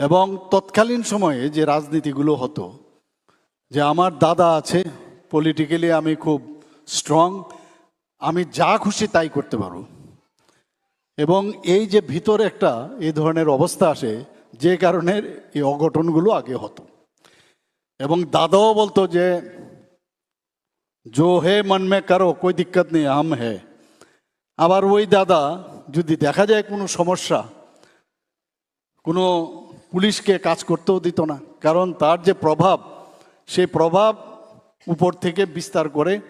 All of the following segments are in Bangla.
এবং তৎকালীন সময়ে যে রাজনীতিগুলো হতো, যে আমার দাদা আছে পলিটিক্যালি আমি খুব স্ট্রং আমি যা খুশি তাই করতে পারব। এবং এই যে ভিতরে একটা এই ধরনের অবস্থা আসে, যে কারণে এই অঘটনগুলো আগে হতো। এবং দাদাও বলতো যে, জো হে মন মে করো, কোই দিক্কত নেই, আম হে। আবার ওই দাদা যদি দেখা যায় কোনো সমস্যা, কোনো পুলিশকে কাজ করতেও দিত না। কারণ তার যে প্রভাব সেই প্রভাব উপর থেকে বিস্তার করে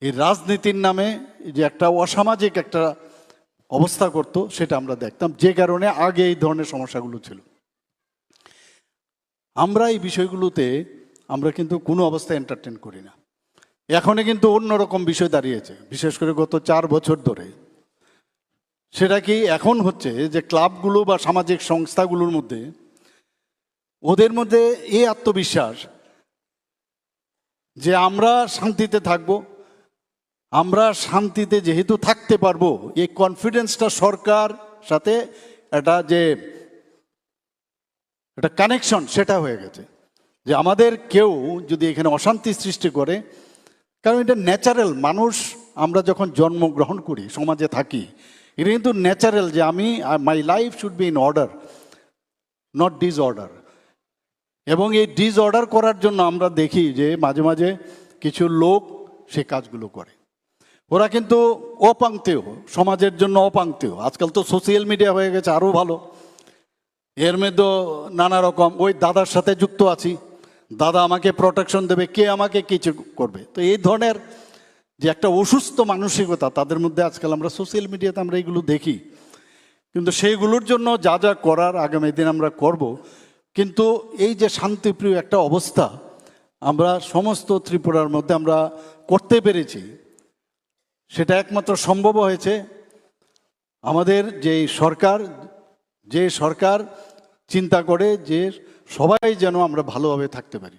এই রাজনীতির নামে যে একটা অসামাজিক একটা অবস্থা করত, সেটা আমরা দেখতাম। যে কারণে আগে এই ধরনের সমস্যাগুলো ছিল। আমরা এই বিষয়গুলোতে, আমরা কিন্তু কোনো অবস্থায় এন্টারটেন করি না। এখনই কিন্তু অন্যরকম বিষয় দাঁড়িয়েছে। বিশেষ করে গত চার বছর ধরে সেটা কি এখন হচ্ছে যে ক্লাবগুলো বা সামাজিক সংস্থাগুলোর মধ্যে ওদের মধ্যে এই আত্মবিশ্বাস যে আমরা শান্তিতে থাকব, আমরা শান্তিতে যেহেতু থাকতে পারব, এই কনফিডেন্সটা সরকার সাথে একটা যে একটা কানেকশন সেটা হয়ে গেছে। যে আমাদের কেউ যদি এখানে অশান্তি সৃষ্টি করে, কারণ এটা ন্যাচারাল মানুষ আমরা যখন জন্মগ্রহণ করি, সমাজে থাকি এটা কিন্তু ন্যাচারাল যে আমি my life should be in order not disorder এবং এই ডিসঅর্ডার করার জন্য আমরা দেখি যে মাঝে মাঝে কিছু লোক সে কাজগুলো করে। ওরা কিন্তু অপাংতেও সমাজের জন্য অপাংতেও আজকাল তো সোশ্যাল মিডিয়া হয়ে গেছে, আরও ভালো। এর মধ্যে নানা রকম, ওই দাদার সাথে যুক্ত আছি। দাদা আমাকে প্রোটেকশন দেবে, কে আমাকে কিছু করবে? তো এই ধরনের যে একটা অসুস্থ মানসিকতা, তাদের মধ্যে আজকাল আমরা সোশ্যাল মিডিয়াতে আমরা এগুলো দেখি। কিন্তু সেইগুলোর জন্য যা যা করার আগামী দিন আমরা করব। কিন্তু এই যে শান্তিপ্রিয় একটা অবস্থা, আমরা সমস্ত ত্রিপুরার মধ্যে আমরা করতে পেরেছি। সেটা একমাত্র সম্ভব হয়েছে। আমাদের যে সরকার যে সরকার চিন্তা করে যে সবাই যেন আমরা ভালোভাবে থাকতে পারি।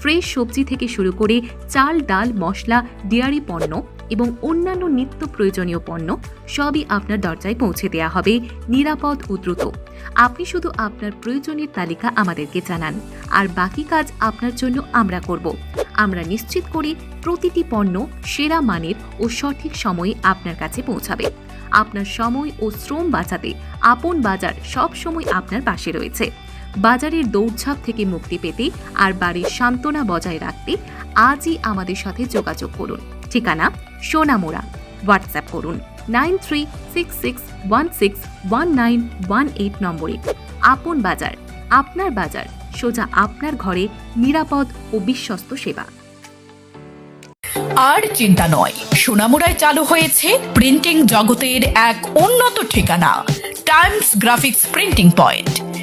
ফ্রেশ সবজি থেকে শুরু করে চাল, ডাল, মশলা, ডেয়ারি পণ্য এবং অন্যান্য নিত্য প্রয়োজনীয় পণ্য সবই আপনার দরজায় পৌঁছে দেওয়া হবে নিরাপদ ও দ্রুত। আপনি শুধু আপনার প্রয়োজনের তালিকা আমাদেরকে জানান, আর বাকি কাজ আপনার জন্য আমরা করব। আমরা নিশ্চিত করি প্রতিটি পণ্য সেরা মানের ও সঠিক সময়ে আপনার কাছে পৌঁছাবে। আপনার সময় ও শ্রম বাঁচাতে আপন বাজার সব সময় আপনার পাশে রয়েছে। বাজারের দৌড়ঝাঁপ থেকে মুক্তি পেতে আর বাড়ির সান্ত্বনা বজায় রাখতে আজই আমাদের সাথে যোগাযোগ করুন। ঠিকানা সোনামোড়া। হোয়াটসঅ্যাপ করুন nine three six six one six one nine one eight নম্বরে। আপন বাজার, আপনার বাজার, সোজা আপনার ঘরে নিরাপদ ও বিশ্বস্ত সেবা। আর চিন্তা নয়, সোনামুড়ায় চালু হয়েছে প্রিন্টিং জগতের এক উন্নত ঠিকানা, টাইমস গ্রাফিক্স প্রিন্টিং পয়েন্ট।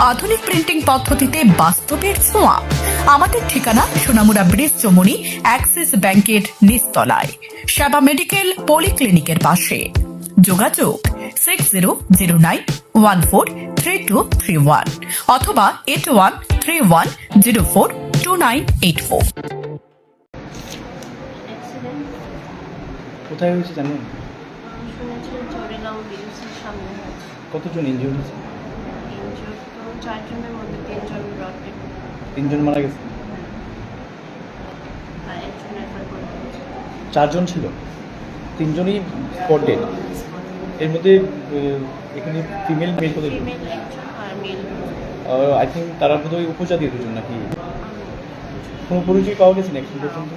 আধুনিক প্রিন্টিং পদ্ধতিতে বাস্তবের ছোঁয়া। আমাদের ঠিকানা সোনামুড়া ব্রিজ চমুনি অ্যাক্সিস ব্যাংকের নিচতলায়। সেবা মেডিকেল পলিক্লিনিকের পাশে। যোগাযোগ six zero zero nine one four three two three one অথবা eight one three one zero four two nine eight four কোথায় হয়েছে জানেন? আমি শুনেছি জোরেগাঁও বিএসির সামনে হয়েছে। কতজন হয়েছে ইনজোর তো চারজনের মধ্যে তিনজন মারা গেছে? আর একজন রেফার করে দিয়েছে চারজন ছিল? তিনজনই স্পট ডেড এর মধ্যে আহ, এখানে ফিমেল মেল কত ফিমেল একজন আর মেল আই থিঙ্ক তারা বোধহয় উপজাতীয় দুজন নাকি? কোনো পরিচয় পাওয়া গেছে না এখন পর্যন্ত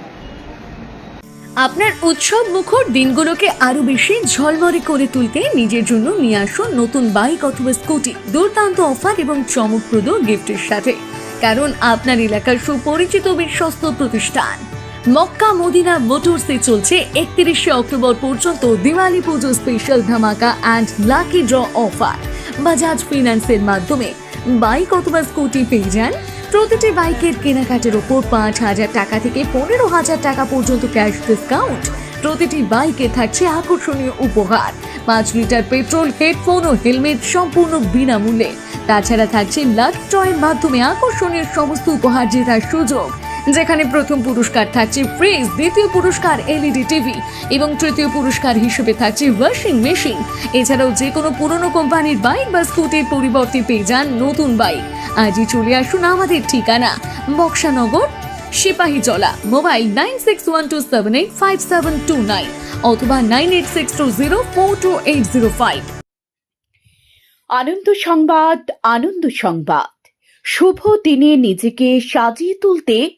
আপনার উৎসব মুখর দিনগুলোকে আরও বেশি ঝলমলে করে তুলতে নিজের জন্য নিয়ে আসুন নতুন বাইক অথবা স্কুটি। দুর্দান্ত অফার এবং চমকপ্রদ গিফটের সাথে। কারণ আপনার এলাকার সুপরিচিত বিশ্বস্ত প্রতিষ্ঠান। মক্কা মদিনা মোটরসে চলছে একত্রিশে অক্টোবর পর্যন্ত দিওয়ালি পুজো স্পেশাল ধামাকা and lucky draw offer. Bajaj ফিনান্সের মাধ্যমে। বাইক অথবা স্কুটি পেয়ে যান প্রতিটি বাইকের কেনাকাটার ওপর পাঁচ হাজার টাকা থেকে পনেরো হাজার টাকা পর্যন্ত ক্যাশ ডিসকাউন্ট। প্রতিটি বাইকে থাকছে আকর্ষণীয় উপহার। পাঁচ লিটার পেট্রোল, হেডফোন ও হেলমেট সম্পূর্ণ বিনামূল্যে। তাছাড়া থাকছে লাক্স টয়ের মাধ্যমে আকর্ষণীয় সমস্ত উপহার জেতার সুযোগ। যেখানে প্রথম পুরস্কার থাকছে ফ্রিজ দ্বিতীয় পুরস্কার এলইডি টিভি এবং তৃতীয় পুরস্কার হিসেবে থাকছে ওয়াশিং মেশিন এছাড়াও যে কোনো পুরনো কোম্পানির বাইক বা স্কুটির পরিবর্তে পেয়ে যান নতুন বাইক। আজই চলে আসুন আমাদের ঠিকানা বক্সানগর সিপাহী Sepahijala, mobile nine six one two seven eight five seven two nine অথবা nine eight six two zero four two eight zero five. Ananda Sangbad Ananda Sangbad. শুভ দিনে নিজেকে সাজিয়ে তুলতে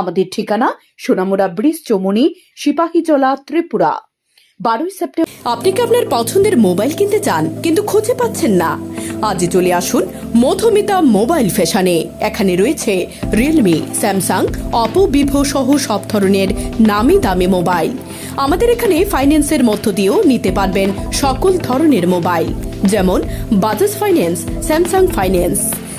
আমাদের ঠিকানা সোনামুড়া ব্রিজ, চমুনি সিপাহীজলা ত্রিপুরা। বারোই সেপ্টেম্বর আপনি কি আপনার পছন্দের মোবাইল কিনতে চান, কিন্তু খুঁজে পাচ্ছেন না? আজই চলে আসুন মধুমিতা মোবাইল ফ্যাশনে। এখানে রয়েছে রিয়েলমি স্যামসাং অপো ভিভো সহ সব ধরনের নামি দামি মোবাইল। আমাদের এখানে ফাইন্যান্সের মধ্য দিয়েও নিতে পারবেন সকল ধরনের মোবাইল, যেমন বাজাজ ফাইন্যান্স স্যামসাং ফাইন্যান্স